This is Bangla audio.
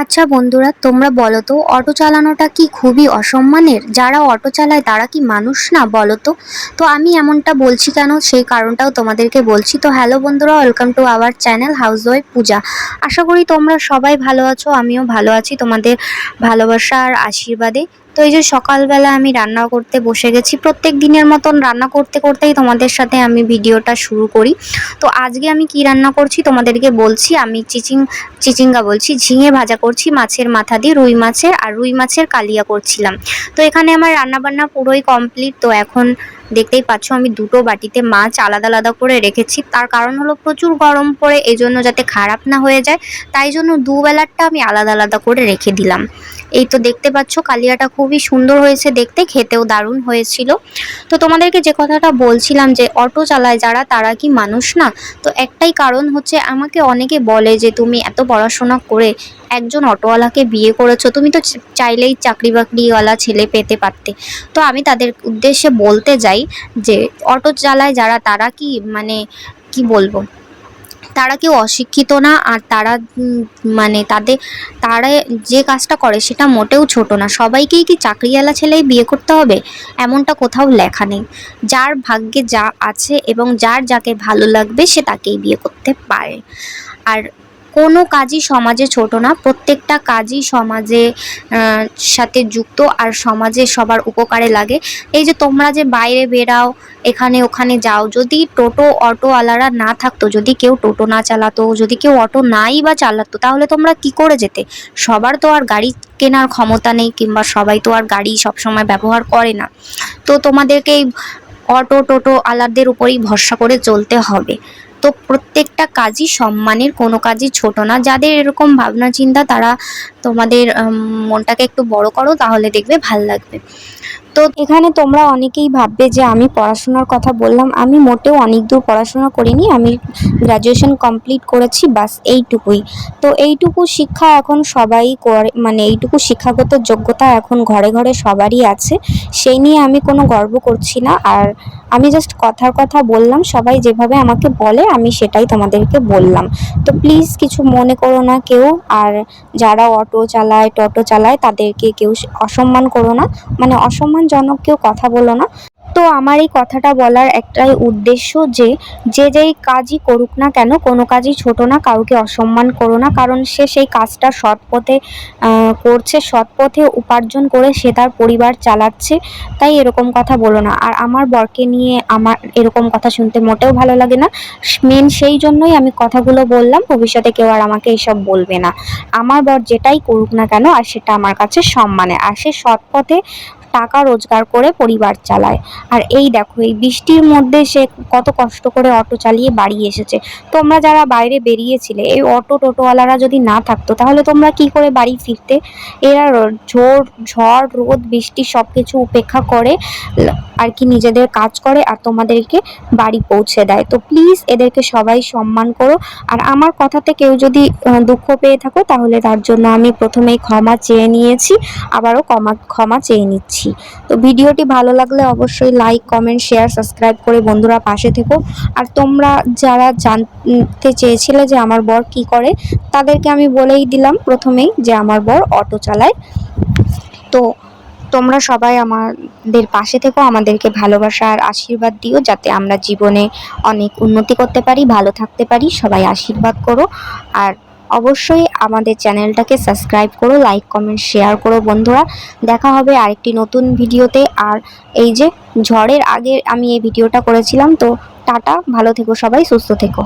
আচ্ছা বন্ধুরা, তোমরা বলো তো, অটো চালানোটা কি খুবই অসম্মানের? যারা অটো চালায় তারা কি মানুষ না, বলো তো? তো আমি এমনটা বলছি কেন? সেই কারণটাও তোমাদেরকে বলছি। তো হ্যালো বন্ধুরা, welcome to our channel house wife Puja. আশা করি তোমরা সবাই ভালো আছো, আমিও ভালো আছি তোমাদের ভালোবাসা আর আশীর্বাদে। তো এই যে সকালবেলা আমি রান্না করতে বসে গেছি, প্রত্যেক দিনের মতন রান্না করতে করতেই তোমাদের সাথে আমি ভিডিওটা শুরু করি। তো আজকে আমি কি রান্না করছি তোমাদেরকে বলছি, আমি চিচিং, চিচিঙ্গা বলছি, ঝিঙে ভাজা করছি, মাছের মাথা দিয়ে রুই মাছের, আর রুই মাছের কালিয়া করছিলাম। তো এখানে আমার রান্নাবান্না পুরোই কমপ্লিট তো এখন দেখতেই পাচ্ছ, আমি দুটো বাটিতে মাছ আলাদা আলাদা করে রেখেছি। তার কারণ হলো প্রচুর গরম পড়ে এই জন্য যাতে খারাপ না হয়ে যায়। তাই জন্য দুবেলারটা আমি আলাদা আলাদা করে রেখে দিলাম। এই তো দেখতে পাচ্ছ, কালিয়াটা খুবই সুন্দর হয়েছে দেখতে, খেতেও দারুণ হয়েছিল। তো তোমাদেরকে যে কথাটা বলছিলাম যে, অটো চালায় যারা, তারা কি মানুষ না? তো একটাই কারণ হচ্ছে, আমাকে অনেকে বলে যে, তুমি এত পড়াশোনা করে একজন অটোওয়ালাকে বিয়ে করেছ, তুমি তো চাইলেই চাকরি বাকরিওয়ালা ছেলে পেতে পারতে। তো আমি তাদের উদ্দেশ্যে বলতে যাই যে, অটো চালায় যারা, তারা কি মানে কি বলব? তারা কেউ অশিক্ষিত না, আর তারা মানে তাদের, তারা যে কাজটা করে সেটা মোটেও ছোট না। সবাইকেই কি চাকরিওয়ালা ছেলেই বিয়ে করতে হবে? এমনটা কোথাও লেখা নেই। যার ভাগ্যে যা আছে এবং যার যাকে ভালো লাগবে, সে তাকেই বিয়ে করতে পারে। আর কোনো কাজই সমাজে ছোট না, প্রত্যেকটা কাজই সমাজে সাথে যুক্ত আর সমাজে সবার উপকারে লাগে। এই যে তোমরা যে বাইরে বেরাও, এখানে ওখানে যাও, যদি টোটো অটোওয়ালারা না থাকতো, যদি কেউ টোটো না চালাতো, যদি কেউ অটো নাই বা চালাতো, তাহলে তোমরা কি করে যেতে? সবার তো আর গাড়ি কেনার ক্ষমতা নেই, কিংবা সবাই তো আর গাড়ি সবসময় ব্যবহার করে না। তো তোমাদেরকে এই অটো টোটো আলাদের উপরেই ভরসা করে চলতে হবে। তো প্রত্যেকটা কাজই সম্মানের, কোনো কাজই ছোট না। যাদের এরকম ভাবনা চিন্তা, তারা তোমাদের মনটাকে একটু বড় করো, তাহলে দেখবে ভালো লাগবে। তো এখানে তোমরা অনেকেই ভাববে যে আমি পড়াশোনার কথা বললাম। আমি মোটেও অনেক দূর পড়াশোনা করিনি। আমি গ্র্যাজুয়েশন কমপ্লিট করেছি, বাস এইটুকুই। তো এইটুকু শিক্ষা এখন সবাই করে মানে এইটুকু শিক্ষাগত যোগ্যতা এখন ঘরে ঘরে সবারই আছে। সেই নিয়ে আমি কোনো গর্ব করছি না। আর আমি জাস্ট কথার কথা বললাম, সবাই যেভাবে আমাকে বলে, আমি সেটাই তোমাদেরকে বললাম। তো প্লিজ কিছু মনে করো না কেউ। আর যারা অটো চালায়, টোটো চালায়, তাদেরকে কেউ অসম্মান করো না। মানে অসম্মানজনক কেউ কথা বলো না। তো আমার এই কথাটা বলার একটাই উদ্দেশ্য যে যে যেই কাজই করুক না কেন, কোনো কাজই ছোট না, কাউকে অসম্মান করো না, কারণ সে সেই কাজটা সৎ পথে করছে, সৎ পথে উপার্জন করে সে তার পরিবার চালাচ্ছে, তাই এরকম কথা বলো না। আর আমার বরকে নিয়ে আমার এরকম কথা শুনতে মোটেও ভালো লাগে না। মেন সেই জন্যই আমি কথাগুলো বললাম, ভবিষ্যতে কেউ আর আমাকে এসব বলবে না। আমার বর যেটাই করুক না কেন, আর সেটা আমার কাছে সম্মানে। আর সে সৎ পথে টাকা রোজগার করে পরিবার চালায়। আর এই দেখো, এই বৃষ্টির মধ্যে সে কত কষ্ট করে অটো চালিয়ে বাড়ি এসেছে। তোমরা যারা বাইরে বেরিয়েছিলে, এই অটো টোটোওয়ালারা যদি না থাকতো, তাহলে তোমরা কি করে বাড়ি ফিরতে? এরা ঝোড় ঝড়, রোদ, বৃষ্টি সব কিছু উপেক্ষা করে আর কি নিজেদের কাজ করে আর তোমাদেরকে বাড়ি পৌঁছে দেয়। তো প্লিজ এদেরকে সবাই সম্মান করো। আর আমার কথাতে কেউ যদি দুঃখ পেয়ে থাকো, তাহলে তার জন্য আমি প্রথমেই ক্ষমা চেয়ে নিয়েছি, আবারও ক্ষমা ক্ষমা চেয়ে নিচ্ছি। তো ভিডিওটি ভালো লাগলে অবশ্যই লাইক কমেন্ট শেয়ার সাবস্ক্রাইব করে বন্ধুরা পাশে থেকো। আর তোমরা যারা জানতে চেয়েছিলে যে আমার বর কি করে, তাদেরকে আমি বলেই দিলাম প্রথমেই যে আমার বর অটো চালায়। তো তোমরা সবাই আমাদের পাশে থেকো, আমাদেরকে ভালোবাসা আর আশীর্বাদ দিও যাতে আমরা জীবনে অনেক উন্নতি করতে পারি, ভালো থাকতে পারি। সবাই আশীর্বাদ করো। আর অবশ্যই আমাদের চ্যানেলটাকে সাবস্ক্রাইব করো লাইক কমেন্ট শেয়ার করো বন্ধুরা। দেখা হবে আরেকটি নতুন ভিডিওতে। আর এই যে ঝড়ের আগে আমি এই ভিডিওটা করেছিলাম, তো টাটা, ভালো থেকো সবাই, সুস্থ থেকো।